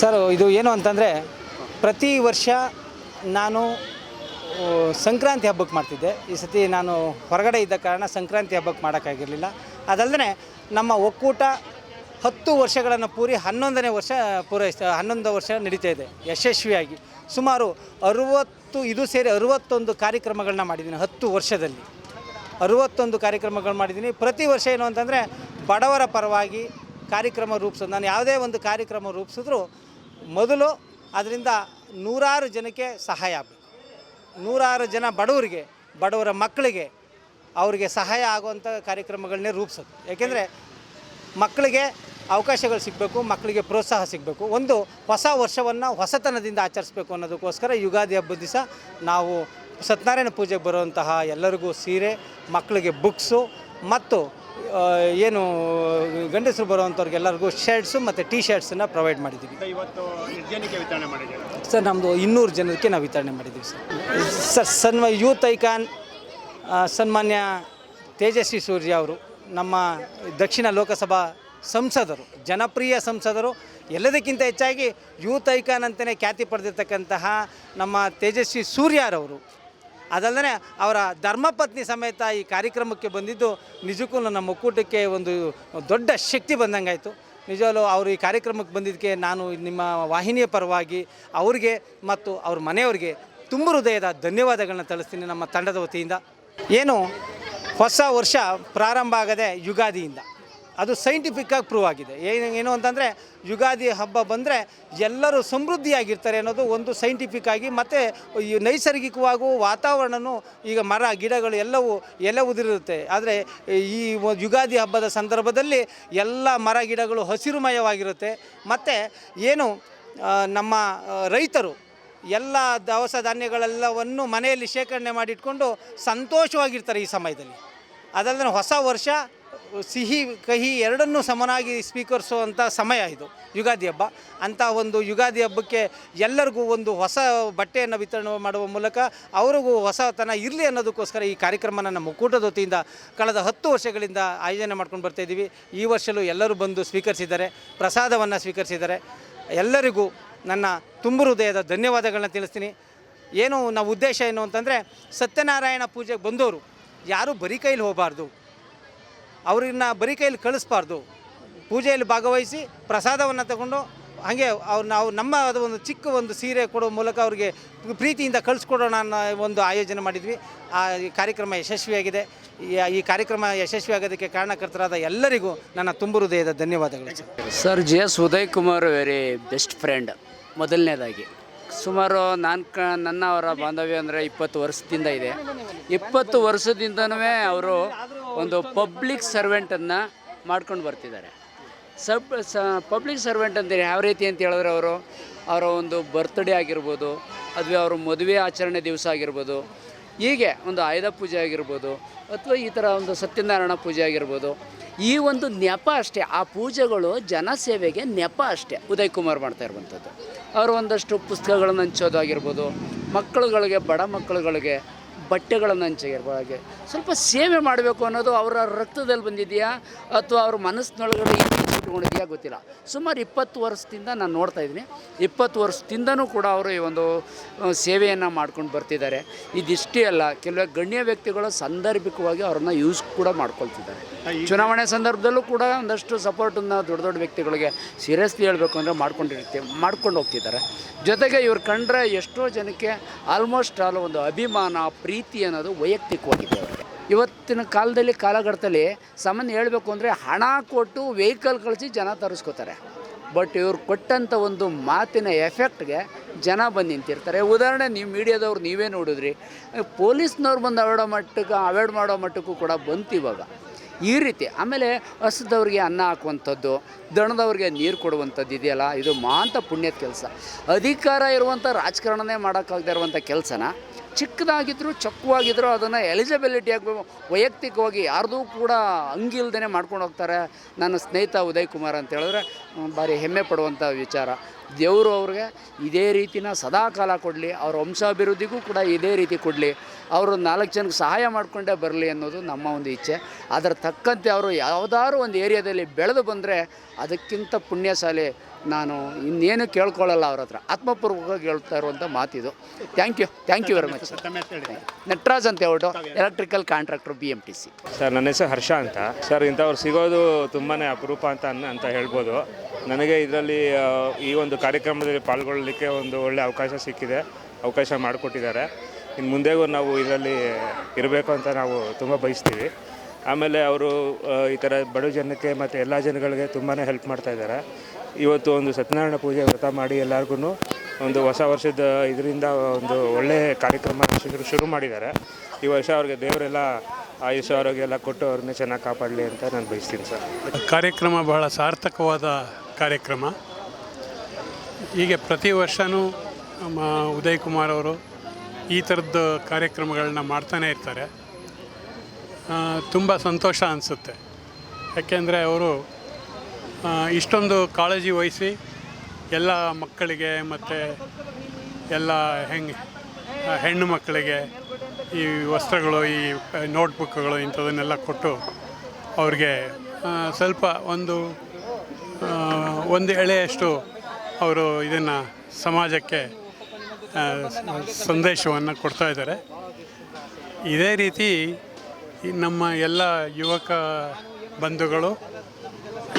Sir, ಇದು ಏನು ಅಂತಂದರೆ ಪ್ರತಿ ವರ್ಷ ನಾನು ಸಂಕ್ರಾಂತಿ ಹಬ್ಬಕ್ಕೆ ಮಾಡ್ತಿದ್ದೆ. ಈ ಸತಿ ನಾನು ಹೊರಗಡೆ ಇದ್ದ ಕಾರಣ ಸಂಕ್ರಾಂತಿ ಹಬ್ಬಕ್ಕೆ ಮಾಡೋಕ್ಕಾಗಿರಲಿಲ್ಲ. ಅದಲ್ಲದೆ ನಮ್ಮ ಒಕ್ಕೂಟ ಹತ್ತು ವರ್ಷಗಳನ್ನು ಪೂರಿ ಹನ್ನೊಂದನೇ ವರ್ಷ ಪೂರೈಸ್ತಾ, ಹನ್ನೊಂದು ವರ್ಷ ನಡೀತಾ ಇದೆ, ಯಶಸ್ವಿಯಾಗಿ. ಸುಮಾರು ಅರುವತ್ತು, ಇದು ಸೇರಿ ಅರುವತ್ತೊಂದು ಕಾರ್ಯಕ್ರಮಗಳನ್ನ ಮಾಡಿದ್ದೀನಿ ಹತ್ತು ವರ್ಷದಲ್ಲಿ. ಅರುವತ್ತೊಂದು ಕಾರ್ಯಕ್ರಮಗಳು ಮಾಡಿದ್ದೀನಿ. ಪ್ರತಿ ವರ್ಷ ಏನು ಅಂತಂದರೆ ಬಡವರ ಪರವಾಗಿ ಕಾರ್ಯಕ್ರಮ ರೂಪಿಸೋದು. ನಾನು ಯಾವುದೇ ಒಂದು ಕಾರ್ಯಕ್ರಮ ರೂಪಿಸಿದ್ರು ಮೊದಲು ಅದರಿಂದ ನೂರಾರು ಜನಕ್ಕೆ ಸಹಾಯ ಆಗಬೇಕು. ನೂರಾರು ಜನ ಬಡವರಿಗೆ, ಬಡವರ ಮಕ್ಕಳಿಗೆ ಅವರಿಗೆ ಸಹಾಯ ಆಗುವಂಥ ಕಾರ್ಯಕ್ರಮಗಳನ್ನೇ ರೂಪಿಸೋದು. ಏಕೆಂದರೆ ಮಕ್ಕಳಿಗೆ ಅವಕಾಶಗಳು ಸಿಗಬೇಕು, ಮಕ್ಕಳಿಗೆ ಪ್ರೋತ್ಸಾಹ ಸಿಗಬೇಕು. ಒಂದು ಹೊಸ ವರ್ಷವನ್ನು ಹೊಸತನದಿಂದ ಆಚರಿಸಬೇಕು ಅನ್ನೋದಕ್ಕೋಸ್ಕರ ಯುಗಾದಿ ಹಬ್ಬದ ದಿವಸ ನಾವು ಸತ್ಯನಾರಾಯಣ ಪೂಜೆಗೆ ಬರುವಂತಹ ಎಲ್ಲರಿಗೂ ಸೀರೆ, ಮಕ್ಕಳಿಗೆ ಬುಕ್ಸು ಮತ್ತು ಏನು ಗಂಡಸರು ಬರುವಂಥವ್ರಿಗೆಲ್ಲರಿಗೂ ಶರ್ಟ್ಸು ಮತ್ತು ಟೀ ಶರ್ಟ್ಸನ್ನು ಪ್ರೊವೈಡ್ ಮಾಡಿದ್ದೀವಿ ಇವತ್ತು ಎಷ್ಟು ಜನಕ್ಕೆ ವಿತರಣೆ ಮಾಡಿದ್ದೀರಾ? ಸರ್ ನಮ್ಮದು ಇನ್ನೂರು ಜನಕ್ಕೆ ನಾವು ವಿತರಣೆ ಮಾಡಿದ್ದೀವಿ ಸರ್. ಸರ್ ಸನ್ಮ ಯೂತ್ ಐಕಾನ್ ಸನ್ಮಾನ್ಯ ತೇಜಸ್ವಿ ಸೂರ್ಯ ಅವರು ನಮ್ಮ ದಕ್ಷಿಣ ಲೋಕಸಭಾ ಸಂಸದರು ಜನಪ್ರಿಯ ಸಂಸದರು ಎಲ್ಲದಕ್ಕಿಂತ ಹೆಚ್ಚಾಗಿ ಯೂತ್ ಐಕಾನ್ ಅಂತಲೇ ಖ್ಯಾತಿ ಪಡೆದಿರ್ತಕ್ಕಂತಹ ನಮ್ಮ ತೇಜಸ್ವಿ ಸೂರ್ಯರವರು ಅದಲ್ಲದೆ ಅವರ ಧರ್ಮಪತ್ನಿ ಸಮೇತ ಈ ಕಾರ್ಯಕ್ರಮಕ್ಕೆ ಬಂದಿದ್ದು ನಿಜಕ್ಕೂ ನಮ್ಮ ಒಕ್ಕೂಟಕ್ಕೆ ಒಂದು ದೊಡ್ಡ ಶಕ್ತಿ ಬಂದಂಗಾಯಿತು. ನಿಜವಲ್ಲೂ ಅವರು ಈ ಕಾರ್ಯಕ್ರಮಕ್ಕೆ ಬಂದಿದ್ದಕ್ಕೆ ನಾನು ನಿಮ್ಮ ವಾಹಿನಿಯ ಪರವಾಗಿ ಅವರಿಗೆ ಮತ್ತು ಅವ್ರ ಮನೆಯವರಿಗೆ ತುಂಬ ಹೃದಯದ ಧನ್ಯವಾದಗಳನ್ನ ತಿಳಿಸ್ತೀನಿ ನಮ್ಮ ತಂಡದ ವತಿಯಿಂದ. ಏನು, ಹೊಸ ವರ್ಷ ಪ್ರಾರಂಭ ಆಗದೆ ಯುಗಾದಿಯಿಂದ. ಅದು ಸೈಂಟಿಫಿಕ್ಕಾಗಿ ಪ್ರೂವ್ ಆಗಿದೆ. ಏನು ಏನು ಅಂತಂದರೆ, ಯುಗಾದಿ ಹಬ್ಬ ಬಂದರೆ ಎಲ್ಲರೂ ಸಮೃದ್ಧಿಯಾಗಿರ್ತಾರೆ ಅನ್ನೋದು ಒಂದು ಸೈಂಟಿಫಿಕ್ ಆಗಿ ಮತ್ತು ಈ ನೈಸರ್ಗಿಕವಾಗೂ ವಾತಾವರಣನೂ ಈಗ ಮರ, ಗಿಡಗಳು ಎಲ್ಲವೂ ಎಲೆ ಉದುರಿರುತ್ತೆ ಆದರೆ ಈ ಯುಗಾದಿ ಹಬ್ಬದ ಸಂದರ್ಭದಲ್ಲಿ ಎಲ್ಲ ಮರ, ಗಿಡಗಳು ಹಸಿರುಮಯವಾಗಿರುತ್ತೆ. ಮತ್ತು ಏನು ನಮ್ಮ ರೈತರು ಎಲ್ಲ ದವಸ ಧಾನ್ಯಗಳೆಲ್ಲವನ್ನು ಮನೆಯಲ್ಲಿ ಶೇಖರಣೆ ಮಾಡಿಟ್ಕೊಂಡು ಸಂತೋಷವಾಗಿರ್ತಾರೆ ಈ ಸಮಯದಲ್ಲಿ. ಅದಲ್ಲದೆ ಹೊಸ ವರ್ಷ ಸಿಹಿ ಕಹಿ ಎರಡನ್ನೂ ಸಮನಾಗಿ ಸ್ವೀಕರಿಸುವಂಥ ಸಮಯ ಇದು, ಯುಗಾದಿ ಹಬ್ಬ. ಅಂಥ ಒಂದು ಯುಗಾದಿ ಹಬ್ಬಕ್ಕೆ ಎಲ್ಲರಿಗೂ ಒಂದು ಹೊಸ ಬಟ್ಟೆಯನ್ನು ವಿತರಣೆ ಮಾಡುವ ಮೂಲಕ ಅವರಿಗೂ ಹೊಸತನ ಇರಲಿ ಅನ್ನೋದಕ್ಕೋಸ್ಕರ ಈ ಕಾರ್ಯಕ್ರಮನ ನಮ್ಮ ಒಕ್ಕೂಟದ ವತಿಯಿಂದ ಕಳೆದ ಹತ್ತು ವರ್ಷಗಳಿಂದ ಆಯೋಜನೆ ಮಾಡ್ಕೊಂಡು ಬರ್ತಾ ಇದ್ದೀವಿ. ಈ ವರ್ಷಲೂ ಎಲ್ಲರೂ ಬಂದು ಸ್ವೀಕರಿಸಿದ್ದಾರೆ, ಪ್ರಸಾದವನ್ನು ಸ್ವೀಕರಿಸಿದ್ದಾರೆ. ಎಲ್ಲರಿಗೂ ನನ್ನ ತುಂಬು ಹೃದಯದ ಧನ್ಯವಾದಗಳನ್ನ ತಿಳಿಸ್ತೀನಿ. ಏನು ನಾವು ಉದ್ದೇಶ ಏನು ಅಂತಂದರೆ, ಸತ್ಯನಾರಾಯಣ ಪೂಜೆಗೆ ಬಂದವರು ಯಾರೂ ಬರೀ ಕೈಲಿ ಹೋಗಬಾರ್ದು. ಅವ್ರನ್ನ ಬರೀ ಕೈಯಲ್ಲಿ ಕಳಿಸ್ಬಾರ್ದು. ಪೂಜೆಯಲ್ಲಿ ಭಾಗವಹಿಸಿ ಪ್ರಸಾದವನ್ನು ತಗೊಂಡು ಹಾಗೆ ಅವ್ರು ನಾವು ನಮ್ಮ ಅದು ಒಂದು ಚಿಕ್ಕ ಒಂದು ಸೀರೆ ಕೊಡೋ ಮೂಲಕ ಅವ್ರಿಗೆ ಪ್ರೀತಿಯಿಂದ ಕಳಿಸ್ಕೊಡೋಣ ಅನ್ನೋ ಒಂದು ಆಯೋಜನೆ ಮಾಡಿದ್ವಿ. ಆ ಈ ಕಾರ್ಯಕ್ರಮ ಯಶಸ್ವಿಯಾಗಿದೆ. ಈ- ಕಾರ್ಯಕ್ರಮ ಯಶಸ್ವಿಯಾಗೋದಕ್ಕೆ ಕಾರಣಕರ್ತರಾದ ಎಲ್ಲರಿಗೂ ನನ್ನ ತುಂಬ ಹೃದಯದ ಧನ್ಯವಾದಗಳು. Sir. Sir G S Uday Kumar very best friend, ಮೊದಲನೇದಾಗಿ. ಸುಮಾರು ನಾನು ಕ ನನ್ನ ಅವರ ಬಾಂಧವ್ಯ ಅಂದರೆ ಇಪ್ಪತ್ತು ವರ್ಷದಿಂದ ಇದೆ. ಇಪ್ಪತ್ತು ವರ್ಷದಿಂದನೂ ಅವರು ಒಂದು ಪಬ್ಲಿಕ್ ಸರ್ವೆಂಟನ್ನು ಮಾಡ್ಕೊಂಡು ಬರ್ತಿದ್ದಾರೆ. ಸಬ್ ಸ ಪಬ್ಲಿಕ್ ಸರ್ವೆಂಟ್ ಅಂದರೆ ಯಾವ ರೀತಿ ಅಂತ ಹೇಳಿದ್ರೆ ಅವರು ಅವರ ಒಂದು ಬರ್ತ್ಡೇ ಆಗಿರ್ಬೋದು ಅಥವಾ ಅವರ ಮದುವೆ ಆಚರಣೆ ದಿವಸ ಆಗಿರ್ಬೋದು, ಹೀಗೆ ಒಂದು ಆಯುಧ ಪೂಜೆ ಆಗಿರ್ಬೋದು, ಅಥವಾ ಈ ಥರ ಒಂದು ಸತ್ಯನಾರಾಯಣ ಪೂಜೆ ಆಗಿರ್ಬೋದು, ಈ ಒಂದು ನೆಪ ಅಷ್ಟೇ, ಆ ಪೂಜೆಗಳು ಜನಸೇವೆಗೆ ನೆಪ ಅಷ್ಟೇ ಉದಯ್ ಕುಮಾರ್ ಮಾಡ್ತಾ ಇರುವಂಥದ್ದು. ಅವರು ಒಂದಷ್ಟು ಪುಸ್ತಕಗಳನ್ನು ಹಂಚೋದಾಗಿರ್ಬೋದು ಮಕ್ಕಳುಗಳಿಗೆ, ಬಡ ಮಕ್ಕಳುಗಳಿಗೆ ಬಟ್ಟೆಗಳನ್ನು ಹಂಚಿರ್ಬೋದಾಗೆ ಸ್ವಲ್ಪ ಸೇವೆ ಮಾಡಬೇಕು ಅನ್ನೋದು ಅವರ ರಕ್ತದಲ್ಲಿ ಬಂದಿದೆಯಾ? ಅಥವಾ ಅವ್ರ ಮನಸ್ಸಿನೊಳಗಡೆ ಇಟ್ಕೊಂಡಿದೆಯಾ ಗೊತ್ತಿಲ್ಲ. ಸುಮಾರು ಇಪ್ಪತ್ತು ವರ್ಷದಿಂದ ನಾನು ನೋಡ್ತಾ ಇದ್ದೀನಿ. ಇಪ್ಪತ್ತು ವರ್ಷದಿಂದನೂ ಕೂಡ ಅವರು ಈ ಒಂದು ಸೇವೆಯನ್ನು ಮಾಡ್ಕೊಂಡು ಬರ್ತಿದ್ದಾರೆ. ಇದಿಷ್ಟೇ ಅಲ್ಲ, ಕೆಲವು ಗಣ್ಯ ವ್ಯಕ್ತಿಗಳು ಸಾಂದರ್ಭಿಕವಾಗಿ ಅವ್ರನ್ನ ಯೂಸ್ ಕೂಡ ಮಾಡ್ಕೊಳ್ತಿದ್ದಾರೆ. ಚುನಾವಣೆ ಸಂದರ್ಭದಲ್ಲೂ ಕೂಡ ಒಂದಷ್ಟು ಸಪೋರ್ಟನ್ನು ದೊಡ್ಡ ದೊಡ್ಡ ವ್ಯಕ್ತಿಗಳಿಗೆ ಸೀರಿಯಸ್ಲಿ ಹೇಳಬೇಕು ಅಂದರೆ ಮಾಡ್ಕೊಂಡಿರ್ತೀವಿ, ಮಾಡ್ಕೊಂಡು ಹೋಗ್ತಿದ್ದಾರೆ. ಜೊತೆಗೆ ಇವ್ರು ಕಂಡ್ರೆ ಎಷ್ಟೋ ಜನಕ್ಕೆ ಆಲ್ಮೋಸ್ಟ್ ಆಲ್ ಒಂದು ಅಭಿಮಾನ, ಪ್ರೀತಿ ಅನ್ನೋದು ವೈಯಕ್ತಿಕವಾಗಿದೆ ಅವರಿಗೆ ಇವತ್ತಿನ ಕಾಲದಲ್ಲಿ, ಕಾಲಘಟ್ಟದಲ್ಲಿ ಸಾಮಾನ್ಯ ಹೇಳಬೇಕು ಅಂದರೆ ಹಣ ಕೊಟ್ಟು ವೆಹಿಕಲ್ ಕಳಿಸಿ ಜನ ತರಿಸ್ಕೋತಾರೆ. ಬಟ್ ಇವ್ರು ಕೊಟ್ಟಂಥ ಒಂದು ಮಾತಿನ ಎಫೆಕ್ಟ್ಗೆ ಜನ ಬಂದು ನಿಂತಿರ್ತಾರೆ. ಉದಾಹರಣೆ ನೀವು ಮೀಡಿಯಾದವ್ರು ನೀವೇ ನೋಡಿದ್ರಿ. ಪೊಲೀಸ್ನವ್ರು ಬಂದು ಅವಾಯ್ಡ್ ಮಟ್ಟಕ್ಕೆ ಅವಾಯ್ಡ್ ಮಾಡೋ ಮಟ್ಟಕ್ಕೂ ಕೂಡ ಬಂತು ಇವಾಗ. ಈ ರೀತಿ ಆಮೇಲೆ ಹಸಿದವ್ರಿಗೆ ಅನ್ನ ಹಾಕುವಂಥದ್ದು ದಣದವ್ರಿಗೆ ನೀರು ಕೊಡುವಂಥದ್ದು ಇದೆಯಲ್ಲ, ಇದು ಮಾಂತ ಪುಣ್ಯದ ಕೆಲಸ. ಅಧಿಕಾರ ಇರುವಂಥ ರಾಜಕಾರಣನೇ ಮಾಡೋಕ್ಕಾಗದೇ ಇರುವಂಥ ಕೆಲಸನ ಚಿಕ್ಕದಾಗಿದ್ದರೂ ಚೊಕ್ಕವಾಗಿದ್ದರೂ ಅದನ್ನು ಎಲಿಜಿಬಿಲಿಟಿಯಾಗಿ ವೈಯಕ್ತಿಕವಾಗಿ ಯಾರ್ದೂ ಕೂಡ ಹಂಗಿಲ್ದೇ ಮಾಡ್ಕೊಂಡು ಹೋಗ್ತಾರೆ. ನನ್ನ ಸ್ನೇಹಿತ ಉದಯ್ ಕುಮಾರ್ ಅಂತ ಹೇಳಿದ್ರೆ ಭಾರಿ ಹೆಮ್ಮೆ ಪಡುವಂಥ ವಿಚಾರ. ದೇವರು ಅವ್ರಿಗೆ ಇದೇ ರೀತಿನ ಸದಾ ಕಾಲ ಕೊಡಲಿ, ಅವ್ರ ವಂಶಾಭಿವೃದ್ಧಿಗೂ ಕೂಡ ಇದೇ ರೀತಿ ಕೊಡಲಿ. ಅವರು ನಾಲ್ಕು ಜನಕ್ಕೆ ಸಹಾಯ ಮಾಡಿಕೊಂಡೇ ಬರಲಿ ಅನ್ನೋದು ನಮ್ಮ ಒಂದು ಇಚ್ಛೆ. ಅದರ ತಕ್ಕಂತೆ ಅವರು ಯಾವುದಾದ್ರು ಒಂದು ಏರಿಯಾದಲ್ಲಿ ಬೆಳೆದು ಬಂದರೆ ಅದಕ್ಕಿಂತ ಪುಣ್ಯಶಾಲಿ ನಾನು ಇನ್ನೇನು ಕೇಳ್ಕೊಳ್ಳಲ್ಲ ಅವ್ರ ಹತ್ರ. ಆತ್ಮಪೂರ್ವಕವಾಗಿ ಹೇಳ್ತಾ ಇರುವಂಥ ಮಾತಿದು. Thank you thank you very much Nataraj ಅಂತ ಹೇಳ್ಬಿಟ್ಟು electrical contractor B M T C sir ನನ್ನ ಹೆಸರು ಹರ್ಷ ಅಂತ. ಸರ್ ಇಂಥವ್ರು ಸಿಗೋದು ತುಂಬಾ ಅಪರೂಪ ಅಂತ ಅಂತ ಹೇಳ್ಬೋದು. ನನಗೆ ಇದರಲ್ಲಿ ಈ ಒಂದು ಕಾರ್ಯಕ್ರಮದಲ್ಲಿ ಪಾಲ್ಗೊಳ್ಳಲಿಕ್ಕೆ ಒಂದು ಒಳ್ಳೆ ಅವಕಾಶ ಸಿಕ್ಕಿದೆ. ಅವಕಾಶ ಮಾಡಿಕೊಟ್ಟಿದ್ದಾರೆ. ಇನ್ನು ಮುಂದೆಗೂ ನಾವು ಇದರಲ್ಲಿ ಇರಬೇಕು ಅಂತ ನಾವು ತುಂಬ ಬಯಸ್ತೀವಿ. ಆಮೇಲೆ ಅವರು ಈ ಥರ ಬಡ ಜನಕ್ಕೆ ಮತ್ತು ಎಲ್ಲ ಜನಗಳಿಗೆ ತುಂಬಾ ಹೆಲ್ಪ್ ಮಾಡ್ತಾ ಇದ್ದಾರೆ. ಇವತ್ತು ಒಂದು ಸತ್ಯನಾರಾಯಣ ಪೂಜೆ ವ್ರತ ಮಾಡಿ ಎಲ್ಲರಿಗೂ ಒಂದು ಹೊಸ ವರ್ಷದ ಇದರಿಂದ ಒಂದು ಒಳ್ಳೆಯ ಕಾರ್ಯಕ್ರಮ ಶುರು ಶುರು ಮಾಡಿದ್ದಾರೆ. ಈ ವರ್ಷ ಅವ್ರಿಗೆ ದೇವರೆಲ್ಲ ಆಯುಷ ಆರೋಗ್ಯ ಎಲ್ಲ ಕೊಟ್ಟು ಅವ್ರನ್ನೇ ಚೆನ್ನಾಗಿ ಕಾಪಾಡಲಿ ಅಂತ ನಾನು ಬಯಸ್ತೀನಿ ಸರ್. ಕಾರ್ಯಕ್ರಮ ಬಹಳ ಸಾರ್ಥಕವಾದ ಕಾರ್ಯಕ್ರಮ. ಹೀಗೆ ಪ್ರತಿ ವರ್ಷವೂ ಉದಯ್ ಕುಮಾರ್ ಅವರು ಈ ಥರದ್ದು ಕಾರ್ಯಕ್ರಮಗಳನ್ನ ಮಾಡ್ತಾನೆ ಇರ್ತಾರೆ. ತುಂಬ ಸಂತೋಷ ಅನಿಸುತ್ತೆ. ಯಾಕೆಂದರೆ ಅವರು ಇಷ್ಟೊಂದು ಕಾಳಜಿ ವಹಿಸಿ ಎಲ್ಲ ಮಕ್ಕಳಿಗೆ ಮತ್ತು ಎಲ್ಲ ಹೆಂಗೆ ಹೆಣ್ಣು ಮಕ್ಕಳಿಗೆ ಈ ವಸ್ತ್ರಗಳು, ಈ ನೋಟ್ಬುಕ್ಗಳು ಇಂಥದನ್ನೆಲ್ಲ ಕೊಟ್ಟು ಅವ್ರಿಗೆ ಸ್ವಲ್ಪ ಒಂದು ಒಂದು ಎಳೆಯಷ್ಟು ಅವರು ಇದನ್ನು ಸಮಾಜಕ್ಕೆ ಸಂದೇಶವನ್ನು ಕೊಡ್ತಾ ಇದ್ದಾರೆ. ಇದೇ ರೀತಿ ನಮ್ಮ ಎಲ್ಲ ಯುವಕ ಬಂಧುಗಳು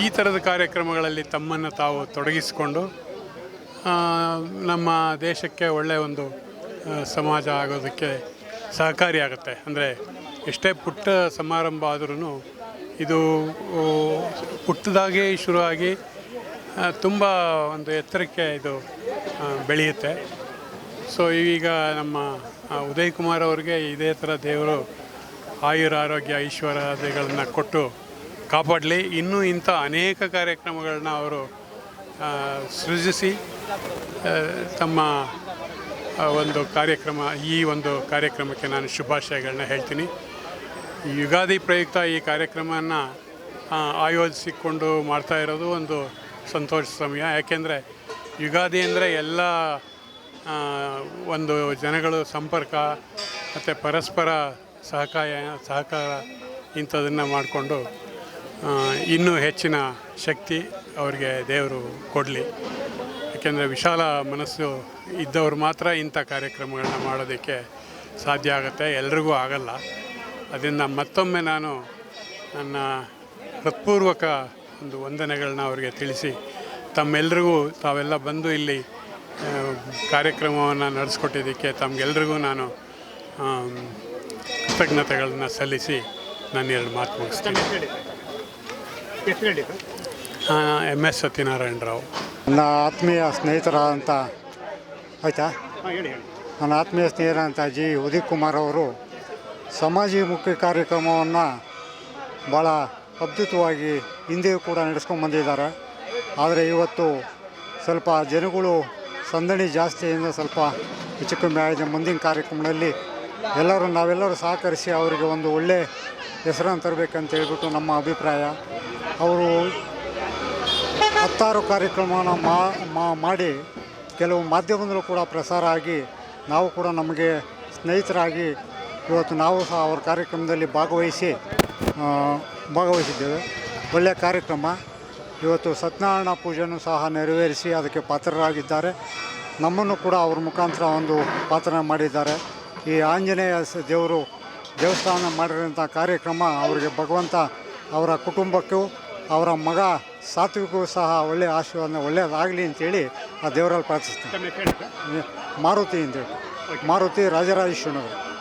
ಈ ಥರದ ಕಾರ್ಯಕ್ರಮಗಳಲ್ಲಿ ತಮ್ಮನ್ನು ತಾವು ತೊಡಗಿಸಿಕೊಂಡು ನಮ್ಮ ದೇಶಕ್ಕೆ ಒಳ್ಳೆಯ ಒಂದು ಸಮಾಜ ಆಗೋದಕ್ಕೆ ಸಹಕಾರಿಯಾಗುತ್ತೆ ಅಂದರೆ ಎಷ್ಟೇ ಪುಟ್ಟ ಸಮಾರಂಭ ಆದ್ರೂ ಇದು ಪುಟ್ಟದಾಗಿ ಶುರುವಾಗಿ ತುಂಬ ಒಂದು ಎತ್ತರಕ್ಕೆ ಇದು ಬೆಳೆಯುತ್ತೆ. ಸೊ ಈಗ ನಮ್ಮ ಉದಯ್ ಕುಮಾರ್ ಅವ್ರಿಗೆ ಇದೇ ಥರ ದೇವರು ಆಯುರ ಆರೋಗ್ಯ ಐಶ್ವರ್ಯಗಳನ್ನು ಕೊಟ್ಟು ಕಾಪಾಡಲಿ. ಇನ್ನೂ ಇಂಥ ಅನೇಕ ಕಾರ್ಯಕ್ರಮಗಳನ್ನ ಅವರು ಸೃಜಿಸಿ ತಮ್ಮ ಒಂದು ಕಾರ್ಯಕ್ರಮ, ಈ ಒಂದು ಕಾರ್ಯಕ್ರಮಕ್ಕೆ ನಾನು ಶುಭಾಶಯಗಳನ್ನ ಹೇಳ್ತೀನಿ. ಯುಗಾದಿ ಪ್ರಯುಕ್ತ ಈ ಕಾರ್ಯಕ್ರಮವನ್ನು ಆಯೋಜಿಸಿಕೊಂಡು ಮಾಡ್ತಾ ಇರೋದು ಒಂದು ಸಂತೋಷ ಸಮಯ. ಯಾಕೆಂದರೆ ಯುಗಾದಿ ಅಂದರೆ ಎಲ್ಲ ಒಂದು ಜನಗಳು ಸಂಪರ್ಕ, ಮತ್ತು ಪರಸ್ಪರ ಸಹಕಾಯ ಸಹಕಾರ ಇಂಥದನ್ನು ಮಾಡಿಕೊಂಡು ಇನ್ನೂ ಹೆಚ್ಚಿನ ಶಕ್ತಿ ಅವರಿಗೆ ದೇವರು ಕೊಡಲಿ. ಯಾಕೆಂದರೆ ವಿಶಾಲ ಮನಸ್ಸು ಇದ್ದವರು ಮಾತ್ರ ಇಂಥ ಕಾರ್ಯಕ್ರಮಗಳನ್ನ ಮಾಡೋದಕ್ಕೆ ಸಾಧ್ಯ ಆಗುತ್ತೆ, ಎಲ್ರಿಗೂ ಆಗಲ್ಲ. ಅದರಿಂದ ಮತ್ತೊಮ್ಮೆ ನಾನು ನನ್ನ ಹೃತ್ಪೂರ್ವಕ ಒಂದು ವಂದನೆಗಳನ್ನ ಅವರಿಗೆ ತಿಳಿಸಿ, ತಮ್ಮೆಲ್ರಿಗೂ ತಾವೆಲ್ಲ ಬಂದು ಇಲ್ಲಿ ಕಾರ್ಯಕ್ರಮವನ್ನು ನಡೆಸ್ಕೊಟ್ಟಿದ್ದಕ್ಕೆ ತಮಗೆಲ್ರಿಗೂ ನಾನು ಕೃತಜ್ಞತೆಗಳನ್ನ ಸಲ್ಲಿಸಿ ನಾನು ಎರಡು ಮಾತು ಮುಗಿಸ್ತೀನಿ. M S Satyanarayana Rao. ನನ್ನ ಆತ್ಮೀಯ ಸ್ನೇಹಿತರ ಅಂತ ಆಯಿತಾ ನನ್ನ ಆತ್ಮೀಯ ಸ್ನೇಹಿತರಂತ ಜಿ. ಉದಿತ್ ಕುಮಾರ್ ಅವರು ಮುಖ್ಯ ಕಾರ್ಯಕ್ರಮವನ್ನು ಭಾಳ ಅದ್ಭುತವಾಗಿ ಹಿಂದೆಯೂ ಕೂಡ ನಡೆಸ್ಕೊಂಡು ಬಂದಿದ್ದಾರೆ. ಆದರೆ ಇವತ್ತು ಸ್ವಲ್ಪ ಜನಗಳು ಸಂದಣಿ ಜಾಸ್ತಿಯಿಂದ ಸ್ವಲ್ಪ ಹೆಚ್ಚು ಕಮ್ಮಿ ಆಗಿದೆ. ಮುಂದಿನ ಕಾರ್ಯಕ್ರಮದಲ್ಲಿ ಎಲ್ಲರೂ ನಾವೆಲ್ಲರೂ ಸಹಕರಿಸಿ ಅವರಿಗೆ ಒಂದು ಒಳ್ಳೆ ಹೆಸರನ್ನು ತರಬೇಕಂತ ಹೇಳ್ಬಿಟ್ಟು ನಮ್ಮ ಅಭಿಪ್ರಾಯ. ಅವರು ಹತ್ತಾರು ಕಾರ್ಯಕ್ರಮನ ಮಾಡಿ ಕೆಲವು ಮಾಧ್ಯಮದಲ್ಲೂ ಕೂಡ ಪ್ರಸಾರ ಆಗಿ ನಾವು ಕೂಡ ನಮಗೆ ಸ್ನೇಹಿತರಾಗಿ ಇವತ್ತು ನಾವು ಸಹ ಅವರ ಕಾರ್ಯಕ್ರಮದಲ್ಲಿ ಭಾಗವಹಿಸಿ ಭಾಗವಹಿಸಿದ್ದೇವೆ. ಒಳ್ಳೆಯ ಕಾರ್ಯಕ್ರಮ. ಇವತ್ತು ಸತ್ಯನಾರಾಯಣ ಪೂಜೆಯನ್ನು ಸಹ ನೆರವೇರಿಸಿ ಅದಕ್ಕೆ ಪಾತ್ರರಾಗಿದ್ದಾರೆ. ನಮ್ಮನ್ನು ಕೂಡ ಅವ್ರ ಮುಖಾಂತರ ಒಂದು ಪಾತ್ರ ಮಾಡಿದ್ದಾರೆ. ಈ ಆಂಜನೇಯ ಸ- ದೇವರು ದೇವಸ್ಥಾನ ಮಾಡಿರೋಂಥ ಕಾರ್ಯಕ್ರಮ ಅವರಿಗೆ ಭಗವಂತ ಅವರ ಕುಟುಂಬಕ್ಕೂ ಅವರ ಮಗ ಸಾತ್ವಿಕೂ ಸಹ ಒಳ್ಳೆಯ ಆಶೀರ್ವಾದ ಒಳ್ಳೆಯದಾಗಲಿ ಅಂತೇಳಿ ಆ ದೇವರಲ್ಲಿ ಪ್ರಾರ್ಥಿಸ್ತೀನಿ. ಮಾರುತಿ ಅಂತೇಳಿ ಮಾರುತಿ ರಾಜರಾಜೇಶ್ವರನವರು